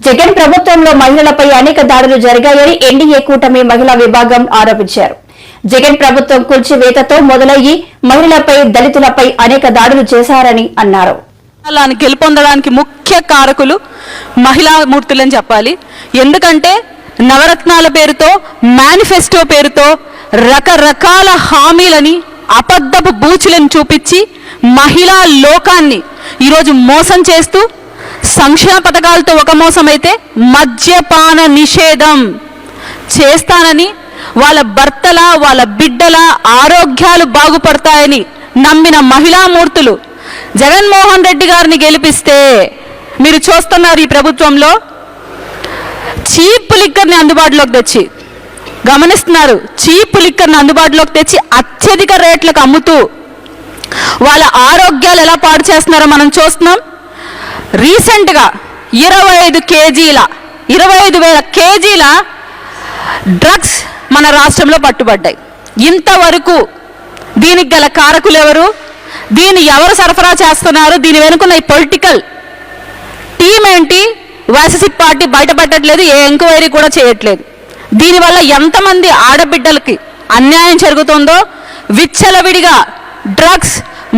జగన్ ప్రభుత్వంలో మహిళలపై అనేక దాడులు జరిగాయని ఎన్డీఏ కూటమి మహిళా విభాగం ఆరోపించారు. జగన్ ప్రభుత్వం కూల్చివేతతో మొదలయ్యి మహిళలపై దళితులపై అనేక దాడులు చేశారని అన్నారు. గెలుపొందడానికి ముఖ్య కారకులు మహిళా మూర్తులని చెప్పాలి. ఎందుకంటే నవరత్నాల పేరుతో మేనిఫెస్టో పేరుతో రకరకాల హామీలని అబద్ధపు బూచులను చూపించి మహిళా లోకాన్ని ఈరోజు మోసం చేస్తూ సంక్షేమ పథకాలతో ఒక మోసం అయితే మద్యపాన నిషేధం చేస్తానని వాళ్ళ భర్తల వాళ్ళ బిడ్డల ఆరోగ్యాలు బాగుపడతాయని నమ్మిన మహిళామూర్తులు జగన్మోహన్ రెడ్డి గారిని గెలిపిస్తే మీరు చూస్తున్నారు ఈ ప్రభుత్వంలో చీప్ లిక్కర్ని అందుబాటులోకి తెచ్చి గమనిస్తున్నారు చీప్ లిక్కర్ని అందుబాటులోకి తెచ్చి అత్యధిక రేట్లకు అమ్ముతూ వాళ్ళ ఆరోగ్యాలు ఎలా పాడు చేస్తున్నారో మనం చూస్తున్నాం. రీసెంట్గా ఇరవై ఐదు కేజీల ఇరవై ఐదు వేల కేజీల డ్రగ్స్ మన రాష్ట్రంలో పట్టుబడ్డాయి. ఇంతవరకు దీనికి గల కారకులు ఎవరు? దీన్ని ఎవరు సరఫరా చేస్తున్నారు? దీని వెనుకున్న ఈ పొలిటికల్ టీం ఏంటి? వైసీపీ పార్టీ బయటపెట్టట్లేదు ఏ ఎంక్వైరీ కూడా చేయట్లేదు. దీనివల్ల ఎంతమంది ఆడబిడ్డలకి అన్యాయం జరుగుతుందో విచ్చలవిడిగా డ్రగ్స్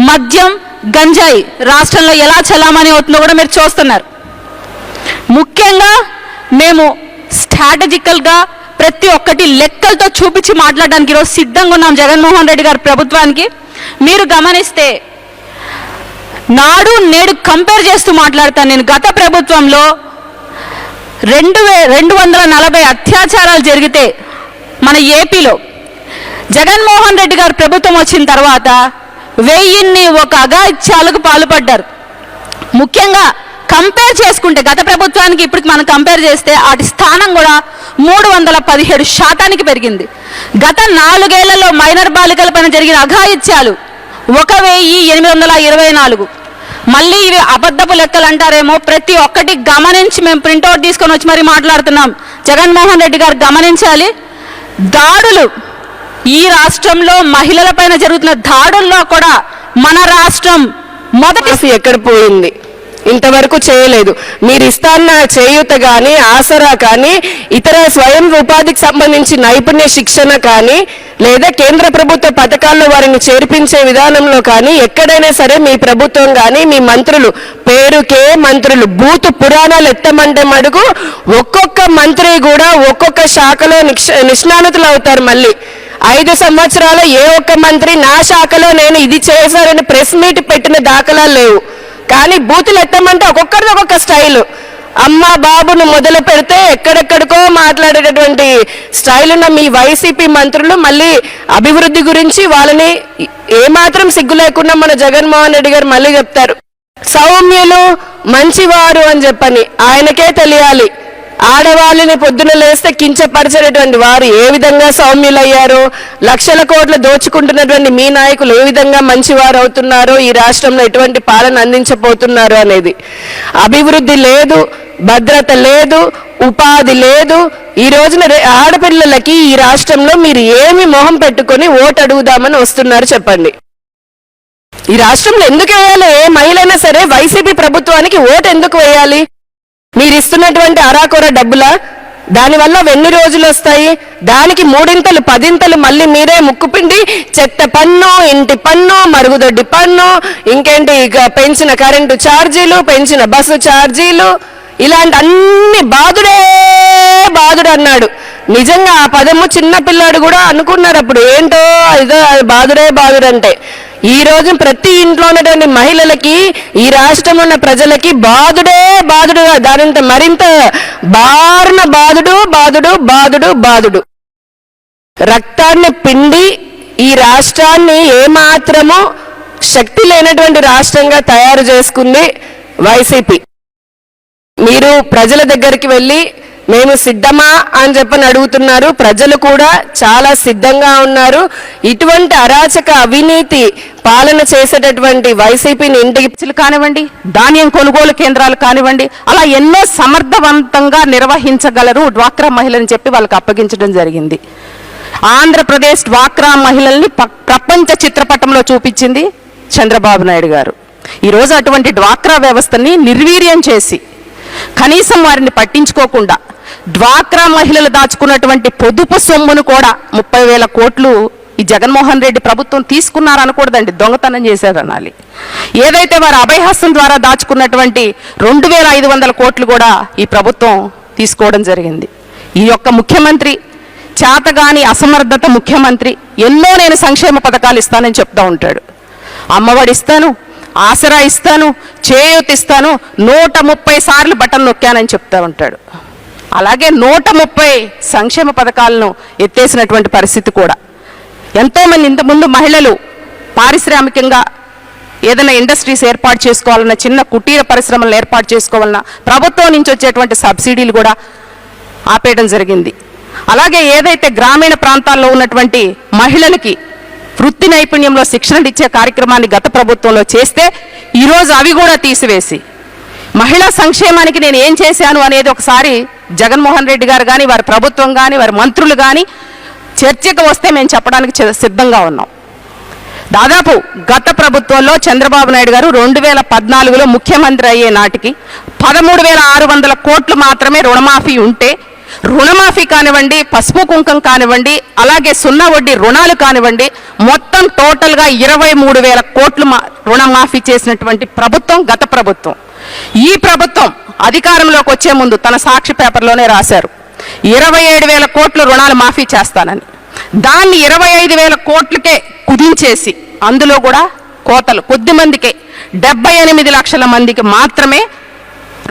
మద్యం గంజాయి రాష్ట్రంలో ఎలా చలామణి అవుతుందో కూడా మీరు చూస్తున్నారు. ముఖ్యంగా మేము స్ట్రాటజికల్గా ప్రతి ఒక్కటి లెక్కలతో చూపించి మాట్లాడడానికి ఈరోజు సిద్ధంగా ఉన్నాం జగన్మోహన్ రెడ్డి గారి ప్రభుత్వానికి. మీరు గమనిస్తే నాడు నేడు కంపేర్ చేస్తూ మాట్లాడతాను నేను. గత ప్రభుత్వంలో రెండు వే రెండు వందల నలభై అత్యాచారాలు జరిగితే మన ఏపీలో జగన్మోహన్ రెడ్డి గారు ప్రభుత్వం వచ్చిన తర్వాత వెయ్యిన్ని ఒక అగాయిత్యాలకు పాల్పడ్డారు. ముఖ్యంగా కంపేర్ చేసుకుంటే గత ప్రభుత్వానికి ఇప్పటికి మనం కంపేర్ చేస్తే వాటి స్థానం కూడా మూడు వందల పదిహేడు శాతానికి పెరిగింది. గత నాలుగేళ్ళలో మైనర్ బాలికల పైన జరిగిన అఘాయిత్యాలు ఒక వెయ్యి ఎనిమిది వందల ఇరవై నాలుగు. మళ్ళీ ఇవి అబద్ధపు లెక్కలు అంటారేమో ప్రతి ఒక్కటి గమనించి మేము ప్రింట్అవుట్ తీసుకొని వచ్చి మరి మాట్లాడుతున్నాం. జగన్మోహన్ రెడ్డి గారు గమనించాలి. దాడులు ఈ రాష్ట్రంలో మహిళల పైన జరుగుతున్న దాడుల్లో కూడా మన రాష్ట్రం మొదటి ఎక్కడ పోయింది? ఇంతవరకు చేయలేదు. మీరు ఇస్తాన్న చేయూత కానీ ఆసరా కానీ ఇతర స్వయం ఉపాధికి సంబంధించి నైపుణ్య శిక్షణ కానీ లేదా కేంద్ర ప్రభుత్వ పథకాల్లో వారిని చేర్పించే విధానంలో కానీ ఎక్కడైనా సరే మీ ప్రభుత్వం కానీ మీ మంత్రులు పేరుకే మంత్రులు బూతు పురాణాలు ఎత్తమంటే మడుగు ఒక్కొక్క మంత్రి కూడా ఒక్కొక్క శాఖలో నిక్ష నిష్ణాతులు అవుతారు మళ్ళీ. ఐదు సంవత్సరాల ఏ ఒక్క మంత్రి నా శాఖలో నేను ఇది చేశారని ప్రెస్ మీట్ పెట్టిన దాఖలాలు లేవు. కానీ బూతులు ఎత్తమంటే ఒక్కొక్కరిది ఒక్కొక్క స్టైల్. అమ్మ బాబును మొదలు పెడితే ఎక్కడెక్కడికో మాట్లాడేటటువంటి స్టైల్ ఉన్న మీ వైసీపీ మంత్రులు మళ్ళీ అభివృద్ధి గురించి వాళ్ళని ఏమాత్రం సిగ్గు లేకుండా మన జగన్మోహన్ రెడ్డి గారు మళ్ళీ చెప్తారు. సౌమ్యులు మంచివారు అని చెప్పని ఆయనకే తెలియాలి. ఆడవాళ్ళని పొద్దున లేస్తే కించపరిచేటటువంటి వారు ఏ విధంగా సౌమ్యులయ్యారో లక్షల కోట్లు దోచుకుంటున్నటువంటి మీ నాయకులు ఏ విధంగా మంచివారు అవుతున్నారో ఈ రాష్ట్రంలో ఎటువంటి పాలన అందించబోతున్నారు అనేది. అభివృద్ధి లేదు భద్రత లేదు ఉపాధి లేదు. ఈ రోజున ఆడపిల్లలకి ఈ రాష్ట్రంలో మీరు ఏమి మొహం పెట్టుకొని ఓటు అడుగుదామని వస్తున్నారు చెప్పండి. ఈ రాష్ట్రంలో ఎందుకు వేయాలి? ఏ మహిళైనా సరే వైసీపీ ప్రభుత్వానికి ఓటు ఎందుకు వేయాలి? మీరు ఇస్తున్నటువంటి అరాకొర డబ్బుల దానివల్ల ఎన్ని రోజులు వస్తాయి. దానికి మూడింతలు పదింతలు మళ్ళీ మీరే ముక్కుపిండి చెత్త పన్ను ఇంటి పన్ను మరుగుదొడ్డి పన్ను ఇంకేంటి ఇక పెంచిన కరెంటు ఛార్జీలు పెంచిన బస్సు ఛార్జీలు ఇలాంటి అన్ని బాధుడే బాధుడు అన్నాడు. నిజంగా ఆ పదము చిన్న పిల్లాడు కూడా అనుకున్నారు అప్పుడు. ఏంటో ఇదో బాధుడే బాధుడంటే. ఈ రోజు ప్రతి ఇంట్లో ఉన్నటువంటి మహిళలకి ఈ రాష్ట్రం ఉన్న ప్రజలకి బాధుడే బాధుడు. దానింత మరింత బారిన బాధుడు బాధుడు బాధుడు బాధుడు. రక్తాన్ని పిండి ఈ రాష్ట్రాన్ని ఏమాత్రము శక్తి లేనటువంటి రాష్ట్రంగా తయారు చేసుకుంది వైసీపీ. మీరు ప్రజల దగ్గరికి వెళ్ళి మేము సిద్ధమా అని చెప్పని అడుగుతున్నారు. ప్రజలు కూడా చాలా సిద్ధంగా ఉన్నారు. ఇటువంటి అరాచక అవినీతి పాలన చేసేటటువంటి వైసీపీని ఇంటికి కానివ్వండి ధాన్యం కొనుగోలు కేంద్రాలు కానివ్వండి అలా ఎన్నో సమర్థవంతంగా నిర్వహించగలరు డ్వాక్రా మహిళని చెప్పి వాళ్ళకి అప్పగించడం జరిగింది. ఆంధ్రప్రదేశ్ డ్వాక్రా మహిళల్ని ప్రపంచ చిత్రపటంలో చూపించింది చంద్రబాబు నాయుడు గారు. ఈరోజు అటువంటి డ్వాక్రా వ్యవస్థని నిర్వీర్యం చేసి కనీసం వారిని పట్టించుకోకుండా డ్వాక్రా మహిళలు దాచుకున్నటువంటి పొదుపు సొమ్మును కూడా ముప్పై వేల కోట్లు ఈ జగన్మోహన్ రెడ్డి ప్రభుత్వం తీసుకున్నారనకూడదండి దొంగతనం చేశారనాలి. ఏదైతే వారు అభయహస్తం ద్వారా దాచుకున్నటువంటి రెండు వేల ఐదు వందల కోట్లు కూడా ఈ ప్రభుత్వం తీసుకోవడం జరిగింది. ఈ యొక్క ముఖ్యమంత్రి చేతగాని అసమర్థత ముఖ్యమంత్రి ఎన్నో నేను సంక్షేమ పథకాలు ఇస్తానని చెప్తా ఉంటాడు. అమ్మఒడి ఇస్తాను ఆసరా ఇస్తాను చేయూతిస్తాను నూట ముప్పై సార్లు బటన్ నొక్కానని చెప్తా ఉంటాడు. అలాగే నూట ముప్పై సంక్షేమ పథకాలను ఎత్తేసినటువంటి పరిస్థితి కూడా. ఎంతోమంది ఇంతకుముందు మహిళలు పారిశ్రామికంగా ఏదైనా ఇండస్ట్రీస్ ఏర్పాటు చేసుకోవాలన్నా చిన్న కుటీర పరిశ్రమలను ఏర్పాటు చేసుకోవాలన్నా ప్రభుత్వం నుంచి వచ్చేటువంటి సబ్సిడీలు కూడా ఆపేయడం జరిగింది. అలాగే ఏదైతే గ్రామీణ ప్రాంతాల్లో ఉన్నటువంటి మహిళలకి వృత్తి నైపుణ్యంలో శిక్షణ ఇచ్చే కార్యక్రమాన్ని గత ప్రభుత్వంలో చేస్తే ఈరోజు అవి కూడా తీసివేసి మహిళా సంక్షేమానికి నేను ఏం చేశాను అనేది ఒకసారి జగన్మోహన్ రెడ్డి గారు కానీ వారి ప్రభుత్వం కానీ వారి మంత్రులు కానీ చర్చకు వస్తే మేము చెప్పడానికి చి- సిద్ధంగా ఉన్నాం. దాదాపు గత ప్రభుత్వంలో చంద్రబాబు నాయుడు గారు రెండు వేల పద్నాలుగులో ముఖ్యమంత్రి అయ్యే నాటికి పదమూడు వేల ఆరు వందల కోట్లు మాత్రమే రుణమాఫీ ఉంటే రుణమాఫీ కానివ్వండి పసుపు కుంకం కానివ్వండి అలాగే సున్నా వడ్డీ రుణాలు కానివ్వండి మొత్తం టోటల్గా ఇరవై మూడు వేల కోట్లు మా రుణమాఫీ చేసినటువంటి ప్రభుత్వం గత ప్రభుత్వం. ఈ ప్రభుత్వం అధికారంలోకి వచ్చే ముందు తన సాక్షి పేపర్లోనే రాశారు. ఇరవై ఏడు వేల కోట్లు రుణాలు మాఫీ చేస్తానని. దాన్ని ఇరవై ఐదు వేల కోట్లకే కుదించేసి అందులో కూడా కోతలు కొద్ది మందికే డెబ్బై ఎనిమిది లక్షల మందికి మాత్రమే